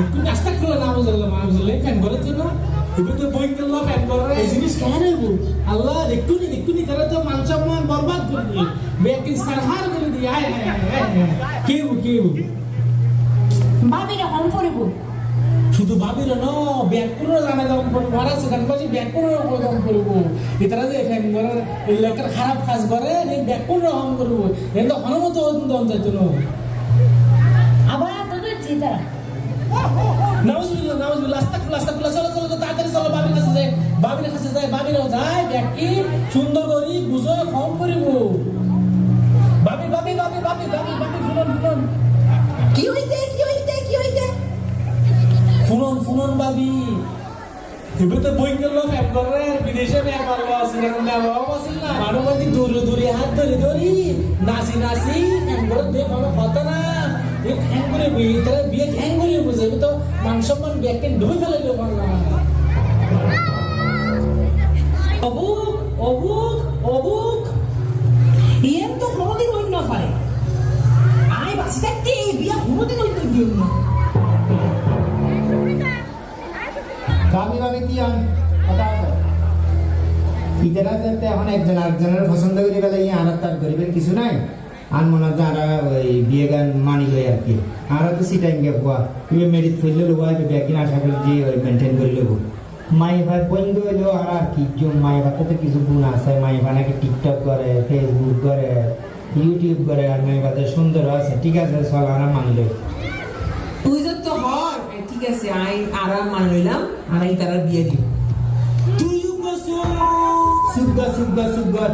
একটু কাজটা খুলে না বুঝলাম আমি বুঝলে ফ্যান করে না তুমি তো বই করল ফ্যান করে এই জিনিস কেন আল্লাহ দেখুনি দেখুনি তারা তো মান সম্মান বরবাদ করে দিয়ে বেকি সারহার করে দিয়ে আয় আয় আয় আয় কেউ কেউ ভাবিরা হম করিব শুধু ভাবিল ন ব্যাকুরও জানা দাম করব। আর সেখান পাশে ব্যাকুরও দাম করব। এটারা যে ফ্যান করে এই লোকের খারাপ কাজ করে ব্যাকুর রহম করব। এটা হনুমত দম যাইতো না তোদের চিতারা নাউজুবিল্লাহ নাউজুবিল্লাহ আস্তাগফিরুল্লাহ আস্তাগফিরুল্লাহ চলো চলো চলো, তাড়াতাড়ি চলো বাবির কাছে যাই বাবির কাছে যাই বাবিরাও যায় ব্যাকি সুন্দর করি বুঝো কম করিব। বাবি কি হইতে কি হইতে কি হইতে এবার করে বিদেশে না। দূরে দূরে হাত ধরে ধরি নাচি নাচি ফ্যান করে দে কোনো কথা না। এই ফ্যান করে বই তারা বিয়ে খ্যাং করে বুঝে তো? মান সম্মান ব্যাগকে ডুবে ফেলে দেবো পারলাম অবুক অবুক অবুক। ইয়েন তো কোনোদিন না পারে আই বাসি থাকতে এই বিয়া কোনোদিন হইতে দিও না। ভাবি ভাবি, কি হন কথা আছে? ইতারা এখন একজন আরেকজনের পছন্দ করে গেলে ইয়ে আর তার গরিবের কিছু নাই। আর মনে হয় যারা ওই বিয়ে গান আর কি আর তো সি টাইম গেপ হওয়া তুই মেডিট ফেললে লোক হয়তো ব্যাকিন আশা করি যে ওই মেনটেন করে লোক মাই ভাই বন্ধু হইল আর আর কি যে মাই ভাতে তো কিছু গুণ আছে মাই ভাই নাকি টিকটক করে ফেসবুক করে ইউটিউব করে আর মাই ভাতে সুন্দর আছে। ঠিক আছে চল আর মানলো তুই যত হর ঠিক আছে আই আরাম মান লইলাম আর এই তারা বিয়ে দিব। তুই বসো সুগা সুগা সুগা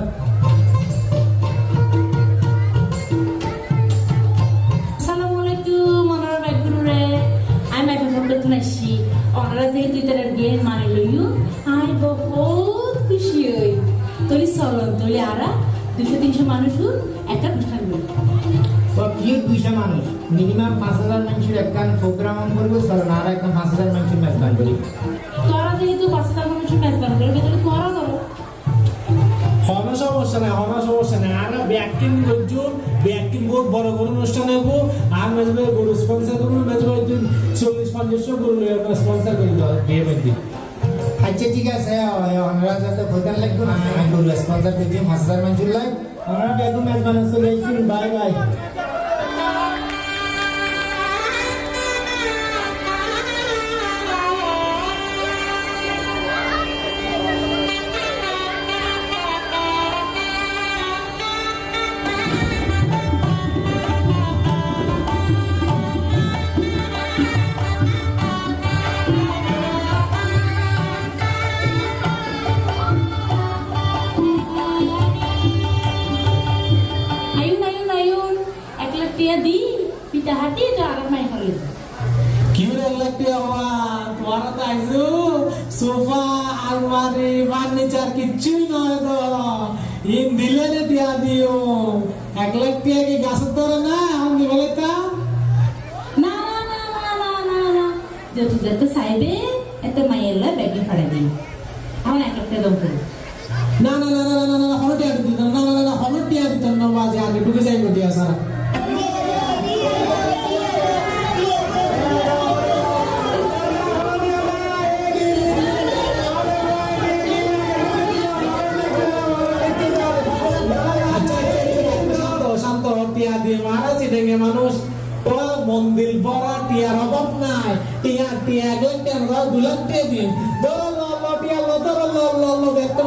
বিয়ে মানে লইও আমি বহুত খুশি হই তোলি চলন তোলি আরা দুশো তিনশো মানুষ হুন একটা অনুষ্ঠান করি কি দুইশো মানুষ মিনিমাম পাঁচ হাজার মানুষের একখান প্রোগ্রাম করব চলো আর একদম পাঁচ হাজার মানুষের মেজবান করি তোরা যেহেতু পাঁচ হাজার মানুষের মেজবান বান করবে তাহলে তোরা নাই হওয়ার সমস্যা নাই আর ব্যাকিং করছ ব্যাকিং বহুত বড় করে অনুষ্ঠান হব। আর মাঝে মাঝে গরু স্পন্সার করব মাঝে মাঝে দিন চল্লিশ পঞ্চাশশো গরু স্পন্সার করে বিয়ে বাড়ি আচ্ছা ঠিক আছে ওনারা যাতে ভোটার লাগবে না। আমি গরু স্পন্সার করে দিই হাজার মানুষের লাগ ওনারা বেগম মেজবান চলে বাই বাই লাগতে আমার। তোমার তো আইসু সোফা, আলমারি, ফার্নিচার কিচ্ছুই নয় তো ইন দিলে টিয়া দিও। এক লাখ টিয়া কি গাছের ধরে না? আমি দিবলে তা? না না না না না না না। যত যত চাইবে, এত মাইয়েল্লা ব্যাগে ফাড়ে দিই আমার এক লাখ টাকা দাম মন্দির বড় টিয়ার অভাব নাই টিয়া টিয়া এক লাখ টিয়া না দু লাখ টিয়া দিন বড় ল ল টিয়া লতর লল লল দেখতে